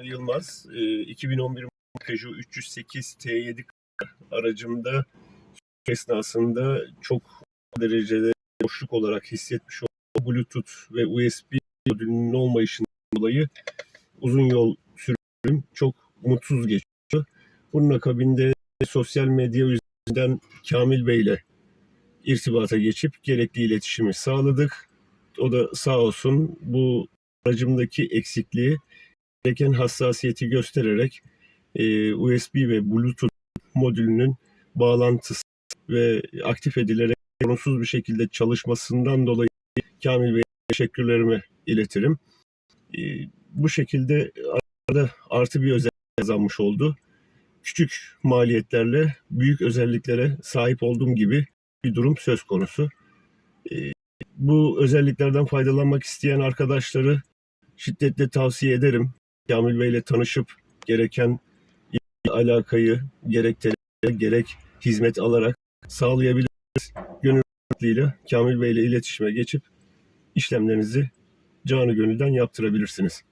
Caner Yılmaz. Ee, 2011 Peugeot 308 T7 aracımda esnasında çok derecede boşluk olarak hissetmiş olduğum Bluetooth ve USB modülünün olmayışından dolayı uzun yol sürüm çok mutsuz geçiyor. Bunun akabinde sosyal medya üzerinden Kamil Bey ile irtibata geçip gerekli iletişimi sağladık. O da sağ olsun bu aracımdaki eksikliği gereken hassasiyeti göstererek e, USB ve Bluetooth modülünün bağlantısı ve aktif edilerek sorunsuz bir şekilde çalışmasından dolayı Kamil Bey'e teşekkürlerimi iletirim. E, bu şekilde arada artı bir özellik kazanmış oldu. Küçük maliyetlerle büyük özelliklere sahip olduğum gibi bir durum söz konusu. E, bu özelliklerden faydalanmak isteyen arkadaşları şiddetle tavsiye ederim. Kamil Bey ile tanışıp gereken alakayı gerek tele, gerek hizmet alarak sağlayabilirsiniz. Gönül Kamil Bey ile iletişime geçip işlemlerinizi canı gönülden yaptırabilirsiniz.